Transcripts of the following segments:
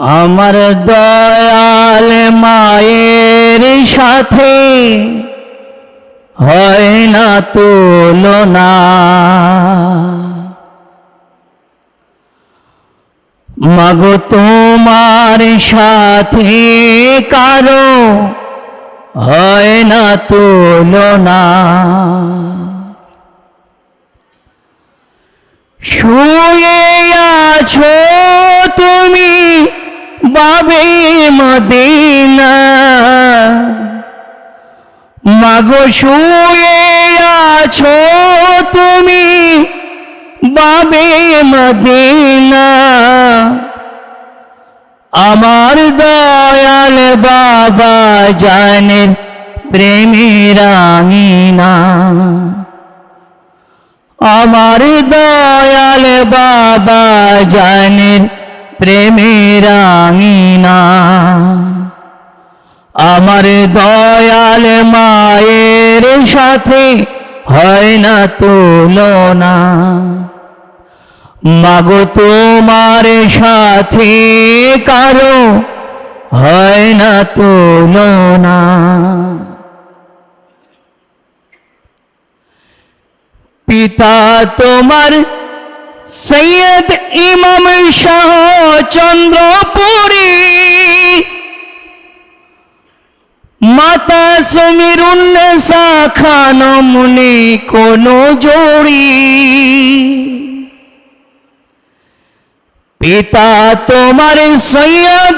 আমার দয়াল মায়ের সাথে হয় না তুলনা। মাগো তোমার সাথে কারও হয় না তুলনা। শুয়ে আছো তুমি বাবে মদিনা। মাগো, শুয়ে আছো তুমি বাবে মদিনা। আমার দয়াল বাবা জানেন প্রেমেরাঙিনা আমার দয়াল বাবা জানেন প্রেমের আঙিনা। আমার দয়াল মায়ের সাথে হয় না তুলনা। মাগো তোমার সাথে কারও হয় না তুলনা। পিতা তোমার সৈয়দ ইমাম শাহ চন্দ্রপুরী। মাতা সমীরুন্নসা খান মুনি কোনো জোড়ি। পিতা তোমার সৈয়দ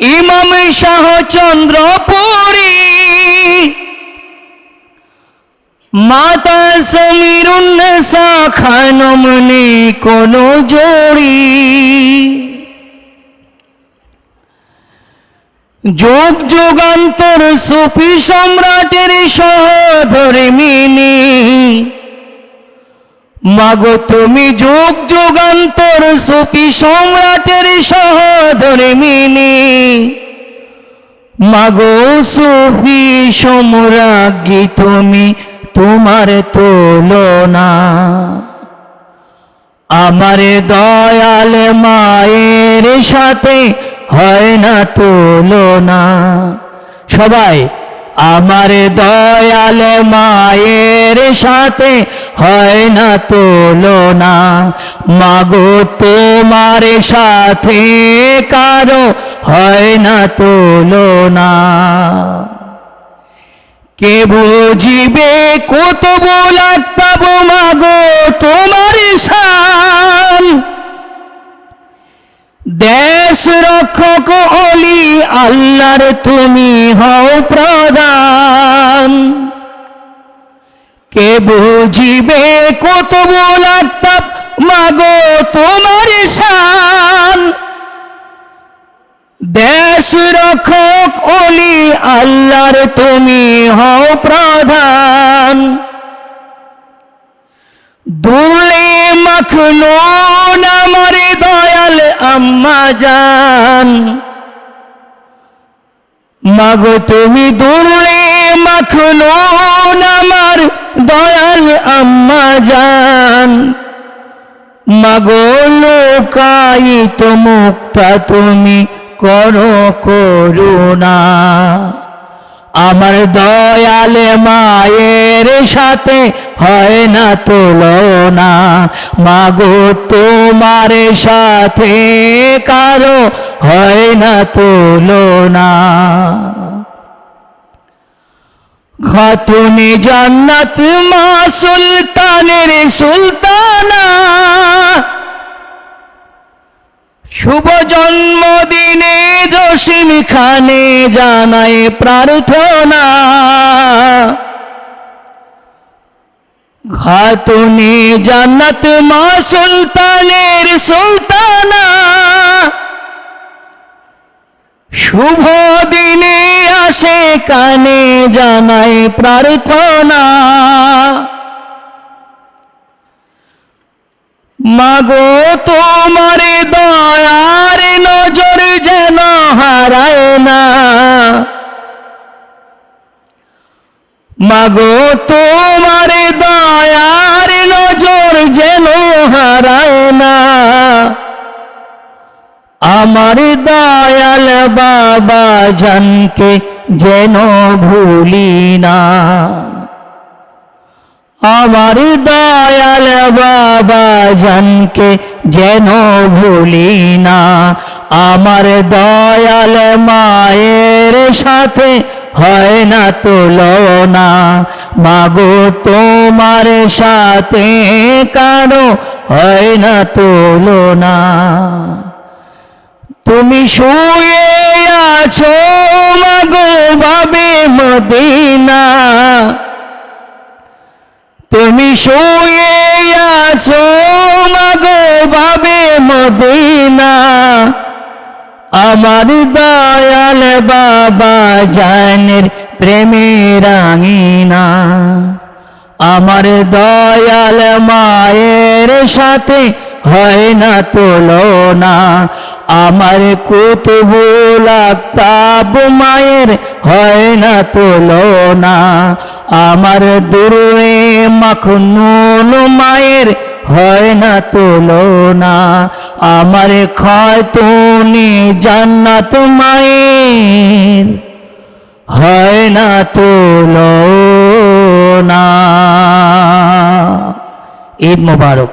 ইমাম শাহ চন্দ্রপুরী। মাতা সমীরুন্নসা খানমনে কোনো জোড়ি। যোগ যুগান্তর সুফি সম্রাটের সহধর্মিনী মাগো তুমি যোগ যুগান্তর সুফি সম্রাটের সহধর্মিনী মাগো সুফি সম্রাজ্ঞী তুমি তোমার তুলনা আমার দয়াল মায়ের সাথে হয় না তুলনা সবাই, আমার দয়াল মায়ের সাথে হয় না তুলনা মাগো, তোমার সাথে কারও হয় না তুলনা কে বুঝিবে কত বোলাত্তাব মাগো তোমার শান? দেশ রক্ষক অলি আল্লাহর তুমি হও প্রদান কে বুঝিবে কত বোলাত্তাব মাগো তোমার শান? রক্ষক অলি আল্লাহর তুমি হও প্রধান। দুলে মাখনো আমার দয়াল আম্মা জান। মাগো তুমি দুলে মাখনো আমার দয়াল আম্মা জান। মাগো লোকায়িত মুক্তা তুমি করো করুণা। আমার দয়াল মায়ের সাথে হয় না তুলনা। মাগো, তোমার সাথে কারও হয় না তুলনা। খাতুনে জান্নাত মা সুলতানের সুলতানা। শুভ জন্মদিনে জসিম খানে জানায় প্রার্থনা। খাতুনে জান্নাত মা সুলতানের সুলতানা। শুভ দিনে আসে কানে জানায় প্রার্থনা। মাগো, তোমার দয়ার নজর যেন হারায় না। মাগো, তোমার দয়ার নজর যেন হারায় না। আমার দয়াল বাবা জানকে যেন ভুলি না। আমার দয়াল বাবা জানকে যেন ভুলি না, আমার দয়াল মায়ের সাথে হয় না তুলনা। মাগো, তোমার সাথে কারও হয় না তুলনা। তুমি শুয়ে আছো মাগো বাবে মদিনা। তুমি শুয়ে আছো, মাগো বাবে মদিনা। আমার দয়াল বাবা জানের প্রেমের আঙিনা আমার দয়াল মায়ের সাথে হয় না তুলনা। আমার কুতুবুল মায়ের হয় না তুলনা। আমার দূরে মাখন মায়ের হয় না তুলনা, আমার ক্ষয় তুমি জান্নাত মায়ের হয় না তুলনা। ঈদ মোবারক।